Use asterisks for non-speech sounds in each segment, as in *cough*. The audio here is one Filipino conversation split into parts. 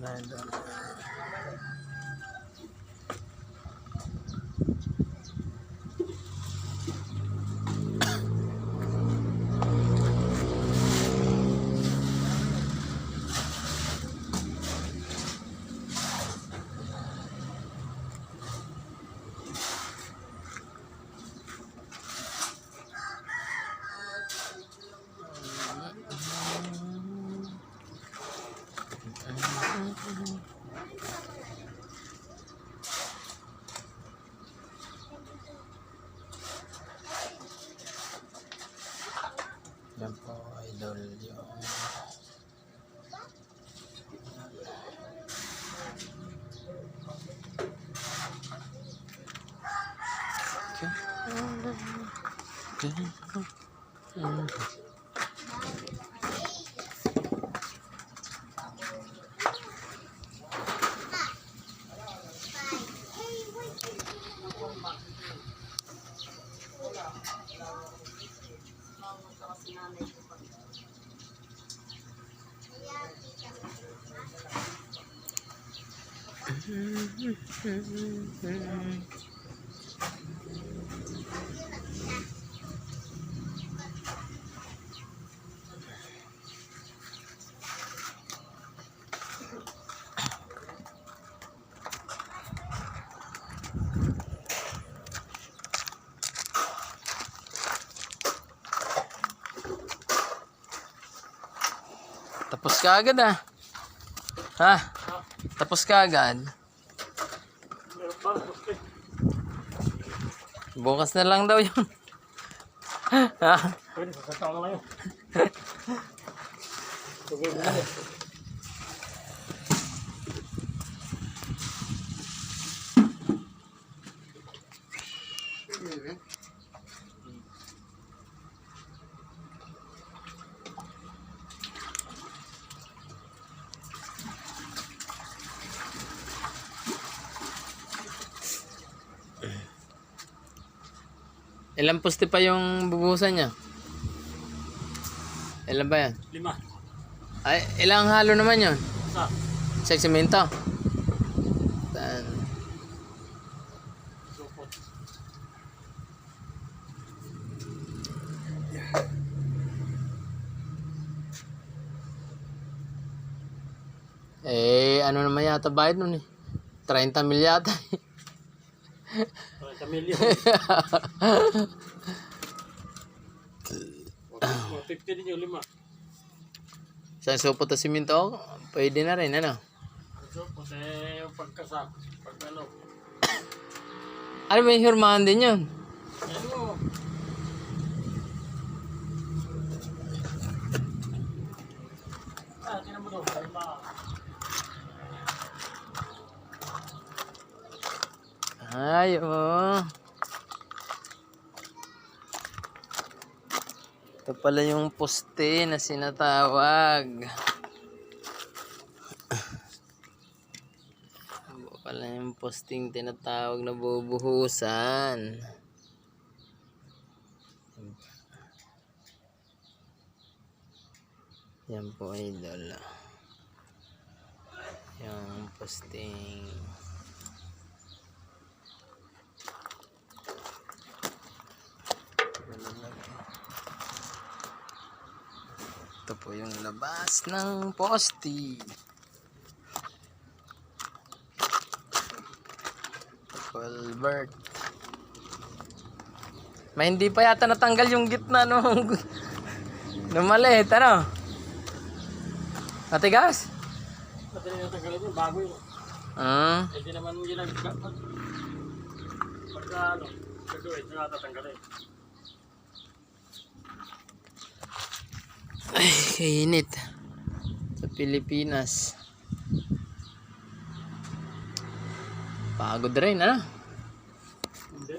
na doon. Yan po, idol yung nanay ko pag Mm-hmm. mm-hmm. mm-hmm. Tapos ka agad ah. Ha? Tapos ka agad. Bukas na lang daw yun. *laughs* ha? Pwede, sasataw na Ilang poste pa yung bubuhusan niya? Ilan ba yan? Lima. Ay, ilang halo naman yun? Sa. Sa semento? Supot. Eh, ano naman yata bayad nun eh. 30 mil yata eh. *laughs* Kamilyo. *laughs* 150 din yung lima. Sa supot at simento, pwede na rin, ano? Supot eh, yung pagkasa. Pag ano. Ano ba yung hirmahan din yun? Ano? Ah, tinan mo daw. Ay, oo. Ito pala yung poste na sinatawag. Ito pala yung posting tinatawag na bubuhusan. Yan po idol. Yung posting. Ito po yung labas ng posti. Colbert. May hindi pa yata natanggal yung gitna nung *laughs* nung maliit, ano? Matigas? Madali na tanggalin yun. Bago yun. Ah, Eh, di naman ginagawa. Pagka ano, gagawin, na ay, kainit. Sa Pilipinas. Pagod rin, ano? Hindi.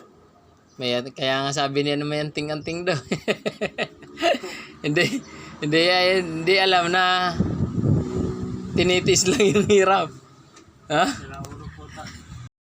May, kaya nga sabi niya na may anting-anting daw. *laughs* hindi, hindi, hindi alam na tinitis lang yung hirap. Ha? Kailangan